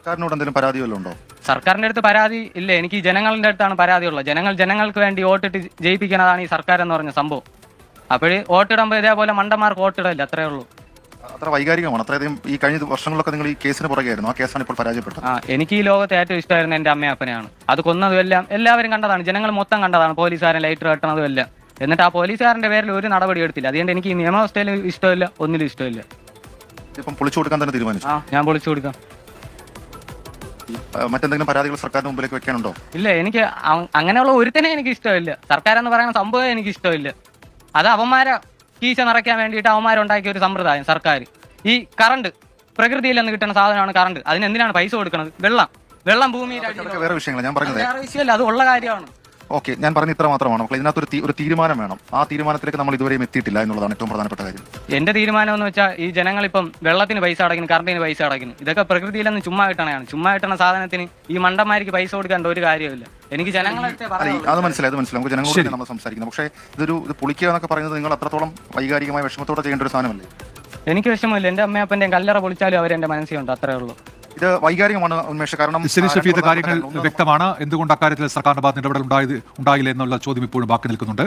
സർക്കാരിനോട് എന്തെങ്കിലും പരാതി വല്ലതും ഉണ്ടോ? സർക്കാരിന്റെ അടുത്ത് പരാതി ഇല്ല. എനിക്ക് ജനങ്ങളുടെ അടുത്താണ് പരാതിയുള്ളത്. ജനങ്ങൾ ജനങ്ങൾക്ക് വേണ്ടി വോട്ടിട്ട് ജയിപ്പിക്കുന്നതാണ് ഈ സർക്കാർ എന്ന് പറഞ്ഞ സംഭവം. അപ്പോൾ വോട്ടിടുമ്പോൾ ഇതേപോലെ മണ്ടന്മാർക്ക് വോട്ടിടില്ല അത്രേ ഉള്ളൂ. അത്ര വൈകാരികമാണ്. അത്രയധികം ഈ കഴിഞ്ഞ വർഷങ്ങളൊക്കെ നിങ്ങൾ ഈ കേസിന് പുറകെയായിരുന്നു. ആ കേസാണ് ഇപ്പോൾ പരാജയപ്പെട്ടത്. ആ എനിക്ക് ഈ ലോകത്തെ ഏറ്റവും ഇഷ്ടമായിരുന്ന എന്റെ അമ്മയപ്പനെയാണ്. അത് കൊന്നതും എല്ലാം എല്ലാവരും കണ്ടതാണ്. ജനങ്ങൾ മൊത്തം കണ്ടതാണ്. പോലീസുകാരൻ ലൈറ്റർ കെട്ടണതും എല്ലാം. എന്നിട്ട് ആ പോലീസുകാരന്റെ പേരിൽ ഒരു നടപടി എടുത്തില്ല. അതുകൊണ്ട് എനിക്ക് ഈ നിയമവ്യവസ്ഥയിലും ഇഷ്ടമില്ല ഒന്നിലും ഇഷ്ടമില്ല. ഇപ്പം പൊളിച്ചു കൊടുക്കാൻ തന്നെ തീരുമാനിച്ചു. ആ ഞാൻ പൊളിച്ചു കൊടുക്കാം. മറ്റെന്തെങ്കിലും പരാതികൾ സർക്കാരിന് മുമ്പിലേക്ക് വെക്കാനുണ്ടോ? ഇല്ല എനിക്ക് അങ്ങനെയുള്ള ഒരുത്തനെ എനിക്ക് ഇഷ്ടമില്ല. സർക്കാർ എന്ന് പറയുന്ന സംഭവം എനിക്ക് ഇഷ്ടമില്ല. അത് അവന്മാരെ കീശ നിറയ്ക്കാൻ വേണ്ടിയിട്ട് അവന്മാരുണ്ടാക്കിയ ഒരു സമ്പ്രദായം സർക്കാർ ഈ കറണ്ട് പ്രകൃതിയിൽ നിന്ന് കിട്ടുന്ന സാധനമാണ് കറണ്ട്. അതിന് എന്തിനാണ് പൈസ കൊടുക്കുന്നത് വെള്ളം. വെള്ളം ഭൂമിയിൽ വേറെ വിഷയങ്ങൾ ഞാൻ പറഞ്ഞത്. വേറെ വിഷയമല്ല അത് ഉള്ള കാര്യമാണ്. ഓക്കെ ഞാൻ പറഞ്ഞ ഇത്ര മാത്രമാണ് മക്കളെ. ഇതിനകത്ത് ഒരു ഒരു തീരുമാനം വേണം. ആ തീരുമാനത്തിലേക്ക് നമ്മൾ ഇതുവരെയും എത്തിയിട്ടില്ല എന്നുള്ളതാണ് ഏറ്റവും പ്രധാനപ്പെട്ട കാര്യം. എന്റെ തീരുമാനം എന്ന് വെച്ചാൽ ഈ ജനങ്ങൾ ഇപ്പം വെള്ളത്തിന് പൈസ അടയ്ക്കുന്നു കറണ്ടിന് പൈസ അടയ്ക്കുന്നു. ഇതൊക്കെ പ്രകൃതിയിൽ നിന്ന് ചുമ്മാ കിട്ടണയാണ് ചുമ്മാ കിട്ടണ സാധനത്തിന് ഈ മണ്ടന്മാർക്ക് പൈസ കൊടുക്കേണ്ട ഒരു കാര്യമില്ല എനിക്ക് ജനങ്ങളെ അത് മനസ്സിലായി അത് മനസ്സിലായി. നമുക്ക് ജനങ്ങളോട് നമ്മൾ സംസാരിക്കുന്നത് പക്ഷേ ഇതൊരു ഇത് പൊളിക്കുക എന്നൊക്കെ പറയുന്നത് നിങ്ങൾ അത്രത്തോളം വൈകാരികമായ വിഷമത്തോടെ ചെയ്യേണ്ട ഒരു സാധനമല്ലേ? എനിക്ക് വിഷമമില്ല. എന്റെ അമ്മയപ്പന്റെ കല്ലറ പൊളിച്ചാലും അവരെന്റെ മനസ്സിലുണ്ട് അത്രേ ഉള്ളൂ. ഇത് വൈകാരികമാണ് ഉന്മേഷ. കാരണം ശരി ആ, കാര്യങ്ങൾ വ്യക്തമാണ്. എന്തുകൊണ്ട് അക്കാര്യത്തിൽ സർക്കാരിന്റെ ഭാഗത്ത് ഇടപെടൽ ഉണ്ടായത് ഉണ്ടായില്ല എന്നുള്ള ചോദ്യം ഇപ്പോഴും ബാക്കി നിൽക്കുന്നുണ്ട്.